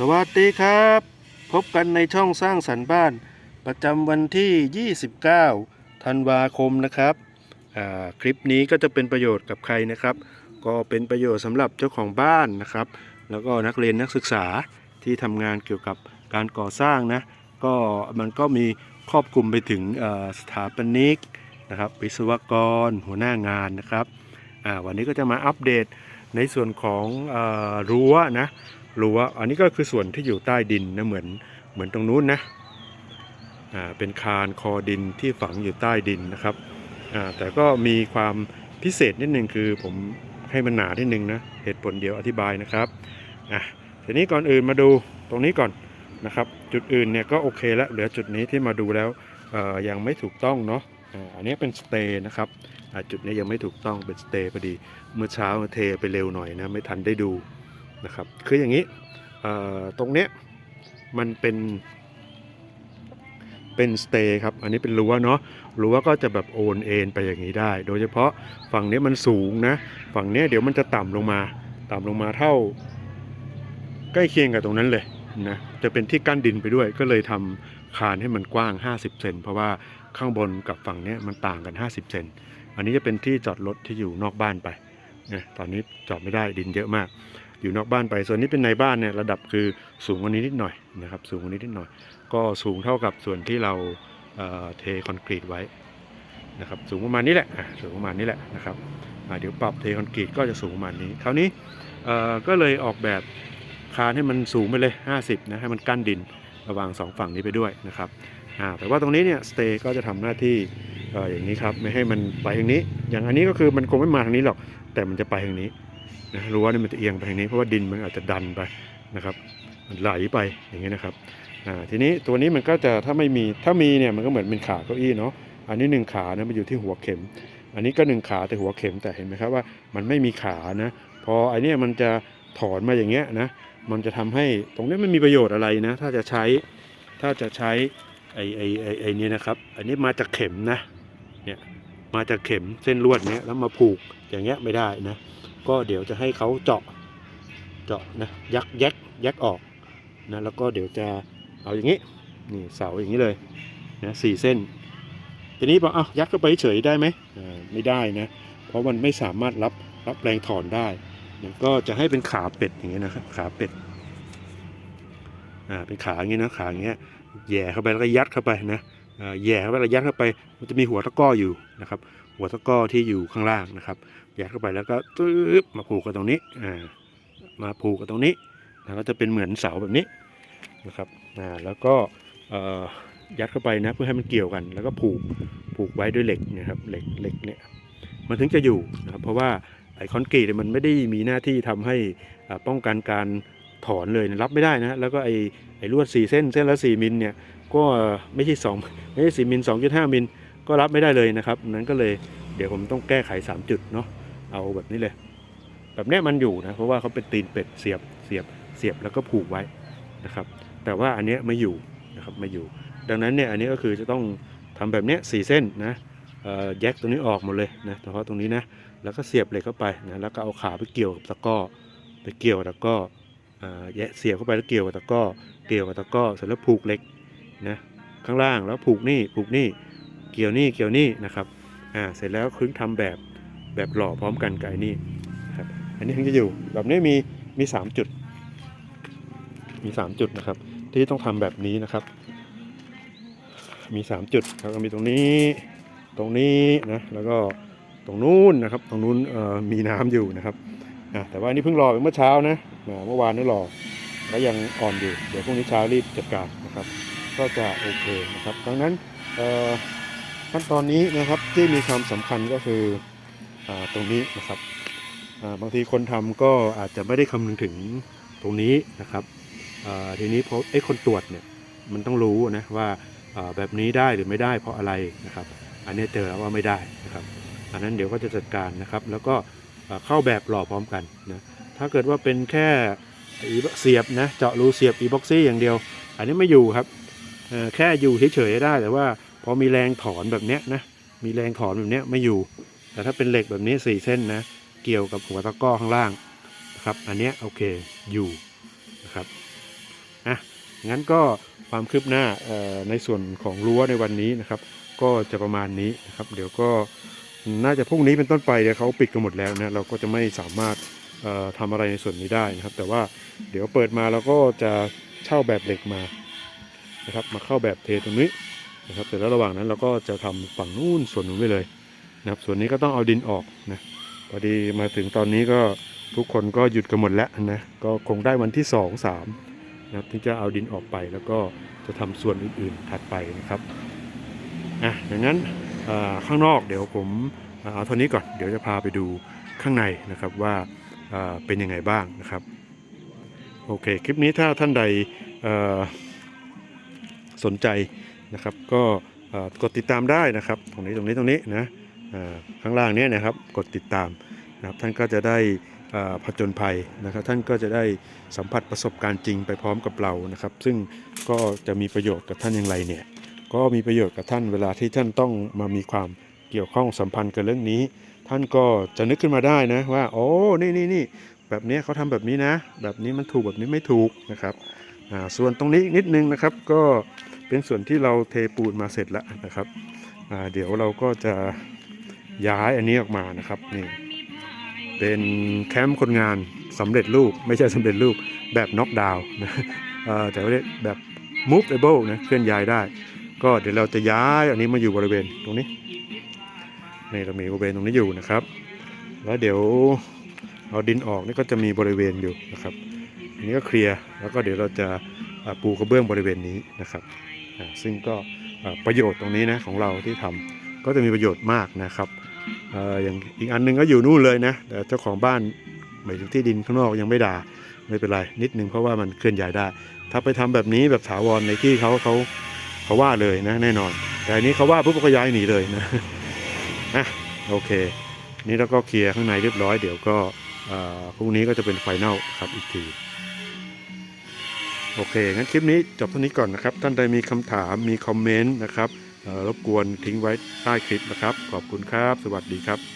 สวัสดีครับ พบกันในช่องสร้างสรรค์บ้าน ประจำวันที่ 29 ธันวาคมนะครับ คลิปนี้ก็จะเป็นประโยชน์กับใครนะครับ ก็เป็นประโยชน์สำหรับเจ้าของบ้านนะครับ แล้วก็นักเรียนนักศึกษาที่ทำงานเกี่ยวกับการก่อสร้างนะ ก็มันก็มีครอบคลุมไปถึงสถาปนิกนะครับ วิศวกร หัวหน้างานนะครับวันนี้ก็จะมาอัปเดตในส่วนของอรั้วนะ รั้วอันนี้ก็คือส่วนที่อยู่ใต้ดินนะเหมือนเหมือนตรงนู้นนะอ่าเป็นคานคอดินที่ฝังอยู่ใต้ดินนะครับอ่าแต่ก็มีความพิเศษนิดนึงคือผมให้มันหนานิดนึงนะเหตุผลเดียวอธิบายนะครับอะทีนี้ก่อนอื่นมาดูตรงนี้ก่อนนะครับจุดอื่นเนี่ยก็โอเคแล้วเหลือจุดนี้ที่มาดูแล้วอ่อยังไม่ถูกต้องเนาะอ่าอันนี้เป็นสเตย์นะครับอ่าจุดนี้ยังไม่ถูกต้องเป็นสเตย์พอดี เมื่อเช้าเทไปเร็วหน่อยนะไม่ทันได้ดู นะครับคืออย่างนี้ตรงเนี้ยมันเป็นเป็นสเตย์ครับ อันนี้เป็นรั้วเนาะ รั้วก็จะแบบโอนเอ็นไปอย่างนี้ได้ โดยเฉพาะฝั่งนี้มันสูงนะ ฝั่งนี้เดี๋ยวมันจะต่ำลงมา ต่ำลงมาเท่า ใกล้เคียงกับตรงนั้นเลยนะ จะเป็นที่กั้นดินไปด้วย ก็เลยทำคานให้มันกว้าง 50 เซน เพราะว่าข้างบนกับฝั่งนี้มันต่างกัน 50 เซน อันนี้จะเป็นที่จอดรถที่อยู่นอกบ้านไปนะตอนนี้จอดไม่ได้ดินเยอะมาก อยู่นอกบ้านไป ส่วนนี้เป็นในบ้านเนี่ยระดับคือสูงกว่านี้นิดหน่อยนะครับ สูงกว่านี้นิดหน่อย ก็สูงเท่ากับส่วนที่เราเเทคอนกรีตไว้นะครับ สูงประมาณนี้แหละสูงประมาณนี้แหละนะครับเดี๋ยวปรับเทคอนกรีตก็จะสูงประมาณนี้คราวนี้ก็เลยออกแบบคานให้มันสูงไปเลย 50นะให้มันกั้นดินระหว่างสองฝั่งนี้ไปด้วยนะครับแต่ว่าตรงนี้เนี่ยสเตย์ก็จะทำหน้าที่เอ่ออย่างนี้ครับไม่ให้มันไปทางนี้ อย่างอันนี้ก็คือมันคงไม่มาทางนี้หรอก แต่มันจะไปทางนี้ นะรั้วนี่มันจะเอียงไปทางนี้เพราะว่าดินมันอาจจะดันไปนะครับ มันไหลไปอย่างนี้นะครับทีนี้ตัวนี้มันก็จะถ้าไม่มีถ้ามีเนี่ยมันก็เหมือนเป็นขาเก้าอี้เนาะอันนี้หนึ่งขานะมันอยู่ที่หัวเข็ม อันนี้ก็หนึ่งขาแต่หัวเข็มแต่เห็นไหมครับว่ามันไม่มีขานะพออันเนี้ยมันจะถอนมาอย่างเงี้ยนะมันจะทำให้ตรงนี้ไม่มีประโยชน์อะไรนะ ถ้าจะใช้ถ้าจะใช้ไอ้ไอ้ไอ้ไอนี่นะครับ อันนี้มาจากเข็มนะเนี่ยมาจากเข็มเส้นลวดเนี้ยแล้วมาผูกอย่างเงี้ยไม่ได้นะ ก็เดี๋ยวจะให้เขาเจาะเจาะนะยักแยกแยกออกนะแล้วก็เดี๋ยวจะเอาอย่างนี้นี่เสาอย่างนี้เลยนะสี่เส้น ทีนี้บอกอ้าวยัดเข้าไปเฉยได้ไหมไม่ได้นะเพราะมันไม่สามารถรับรับแรงถอนได้ก็จะให้เป็นขาเป็ดอย่างเงี้ยนะครับขาเป็ดอ่าเป็นขาอย่างเงี้ยนะขาอย่างเงี้ยแย่เข้าไปแล้วก็ยัดเข้าไปนะแย่เข้าไปแล้วยัดเข้าไป มันจะมีหัวตะก้ออยู่นะครับ หัวตะก้อที่อยู่ข้างล่างนะครับยัดเข้าไปแล้วก็ตึ๊บมาผูกกับตรงนี้อ่ามาผูกกับตรงนี้แล้วก็จะเป็นเหมือนเสาแบบนี้นะครับอ่าแล้วก็เอ่อยัดเข้าไปนะเพื่อให้มันเกี่ยวกัน แล้วก็ผูกผูกไว้ด้วยเหล็กนะครับเหล็กเหล็กเนี่ยมันถึงจะอยู่นะครับเพราะว่าไอคอนกรีตมันไม่ได้มีหน้าที่ทำให้ป้องกันการถอนเลยนะรับไม่ได้นะแล้วก็ไอไอลวด4เส้นเส้นละ4มิลเนี่ยก็ไม่ใช่2ไม่ใช่4มิล2.5มิล ก็รับไม่ได้เลยนะครับนั้นก็เลยเดี๋ยวผมต้องแก้ไข 3 จุดเนาะเอาแบบนี้เลย แบบนี้มันอยู่นะเพราะว่าเขาเป็นตีนเป็ดเสียบเสียบเสียบแล้วก็ผูกไว้นะครับ แต่ว่าอันนี้ไม่อยู่นะครับไม่อยู่ ดังนั้นเนี่ยอันนี้ก็คือจะต้องทำแบบนี้ยสเส้นนะแยกตรงนี้ออกหมดเลยนะเฉพาะตรงนี้นะแล้วก็เสียบเหล็กเข้าไปนะแล้วก็เอาขาไปเกี่ยวกับตะก้อไปเกี่ยวตะก้อแยะเสียบเข้าไปแล้วเกี่ยวกับตะก้อเกี่ยวกับตะก้อเสร็จแล้วผูกเหล็กนะข้างล่างแล้วผูกนี่ผูกนี่ เกี่ยวนี่เกี่ยวนี่นะครับอ่าเสร็จแล้วคึงทำแบบแบบหล่อพร้อมกันกับไอ้นี่ครับอันนี้ถึงจะอยู่แบบนี้มีมีสามจุด มีสามจุดนะครับ ที่ต้องทำแบบนี้นะครับ มีสามจุดแล้วก็มีตรงนี้ตรงนี้นะแล้วก็ตรงนู้นนะครับ ตรงนู้นเอ่อมีน้ำอยู่นะครับอะแต่ว่าอันนี้เพิ่งรอไปเมื่อเช้านะเมื่อวานนี่รอแล้วยังอ่อนอยู่ เดี๋ยวพรุ่งนี้เช้ารีบจัดการนะครับ ก็จะโอเคนะครับ ดังนั้นเอ่อ ขั้นตอนนี้นะครับที่มีความสำคัญก็คืออตรงนี้นะครับบางทีคนทำก็อาจจะไม่ได้คำนึงถึงตรงนี้นะครับทีนี้เพราะไอ้คนตรวจเนี่ยมันต้องรู้นะว่าแบบนี้ได้หรือไม่ได้เพราะอะไรนะครับ อันนี้เจอแล้วว่าไม่ได้นะครับ อันนั้นเดี๋ยวก็จะจัดการนะครับ แล้วก็เข้าแบบหล่อพร้อมกันนะถ้าเกิดว่าเป็นแค่เสียบนะเจาะรูเสียบอีบ็อกซี่อย่างเดียว อันนี้ไม่อยู่ครับแค่อยู่เฉยๆได้แต่ว่า พอมีแรงถอนแบบเนี้ยนะมีแรงถอนแบบเนี้ยไม่อยู่ แต่ถ้าเป็นเหล็กแบบนี้สี่เส้นนะเกี่ยวกับหัวตะก้อข้างล่างนะครับอันเนี้ยโอเคอยู่นะครับงั้นก็ความคืบหน้าในส่วนของรั้วในวันนี้นะครับ ก็จะประมาณนี้นะครับเดี๋ยวก็น่าจะพรุ่งนี้เป็นต้นไปเดี๋ยวเขาปิดกันหมดแล้วนะเราก็จะไม่สามารถเอ่อทำอะไรในส่วนนี้ได้นะครับ แต่ว่าเดี๋ยวเปิดมาเราก็จะเช่าแบบเหล็กมานะครับ มาเข้าแบบเทตรงนี้ นะครับแต่แล้วระหว่างนั้นเราก็จะทำฝั่งนู้นส่วนนู้นไปเลยนะครับ ส่วนนี้ก็ต้องเอาดินออกนะพอดีมาถึงตอนนี้ก็ทุกคนก็หยุดกันหมดแล้วนะก็คงได้วันที่สองสามนะครับที่จะเอาดินออกไปแล้วก็จะทำส่วนอื่นๆถัดไปนะครับอะอย่างนั้นข้างนอกเดี๋ยวผมเอาเท่านี้ก่อนเดี๋ยวจะพาไปดูข้างในนะครับว่าเป็นยังไงบ้างนะครับโอเค คลิปนี้ถ้าท่านใดสนใจ นะครับ ก็กดติดตามได้นะครับตรงนี้ตรงนี้ตรงนี้นะข้างล่างนี้นะครับกดติดตามนะครับท่านก็จะได้ผจญภัยนะครับ ท่านก็จะได้สัมผัสประสบการณ์จริงไปพร้อมกับเรานะครับ ซึ่งก็จะมีประโยชน์กับท่านอย่างไรเนี่ยก็มีประโยชน์กับท่านเวลาที่ท่านต้องมามีความเกี่ยวข้องสัมพันธ์กับเรื่องนี้ ท่านก็จะนึกขึ้นมาได้นะว่าโอ้นี่นี่นี่แบบนี้เขาทำแบบนี้นะ แบบนี้มันถูกแบบนี้ไม่ถูกนะครับส่วนตรงนี้อีกนิดนึงนะครับก็ เป็นส่วนที่เราเทปูนมาเสร็จแล้วนะครับเดี๋ยวเราก็จะย้ายอันนี้ออกมานะครับนี่เป็นแคมป์คนงานสำเร็จรูปไม่ใช่สำเร็จรูปแบบน็อกดาวน์นะแต่ว่าแบบ movable นะเคลื่อนย้ายได้ ก็เดี๋ยวเราจะย้ายอันนี้มาอยู่บริเวณตรงนี้นี่เรามีบริเวณตรงนี้อยู่นะครับ แล้วเดี๋ยวเอาดินออกนี่ก็จะมีบริเวณอยู่นะครับอันนี้ก็เคลียร์แล้วก็เดี๋ยวเราจะปูกระเบื้องบริเวณนี้นะครับ ซึ่งก็ประโยชน์ตรงนี้นะของเราที่ทำก็จะมีประโยชน์มากนะครับอย่างอีกอันหนึงก็อยู่นู่นเลยนะแต่เจ้าของบ้านหมายถึงที่ดินข้างนอกยังไม่ด่าไม่เป็นไรนิดนึงเพราะว่ามันเคลื่อนย้ายได้ ถ้าไปทำแบบนี้แบบถาวรในที่เขาเขาเขาว่าเลยนะแน่นอน แต่อันนี้เขาว่าปุ๊บก็ย้ายหนีเลยนะอะโอเค นี่เราก็เคลียร์ข้างในเรียบร้อยเดี๋ยวก็พรุ่งนี้ก็จะเป็นไฟแนลครับอีกที โอเค งั้นคลิปนี้จบเท่านี้ก่อนนะครับ ท่านใดมีคำถามมีคอมเมนต์นะครับรบกวนทิ้งไว้ใต้คลิปนะครับ ขอบคุณครับ สวัสดีครับ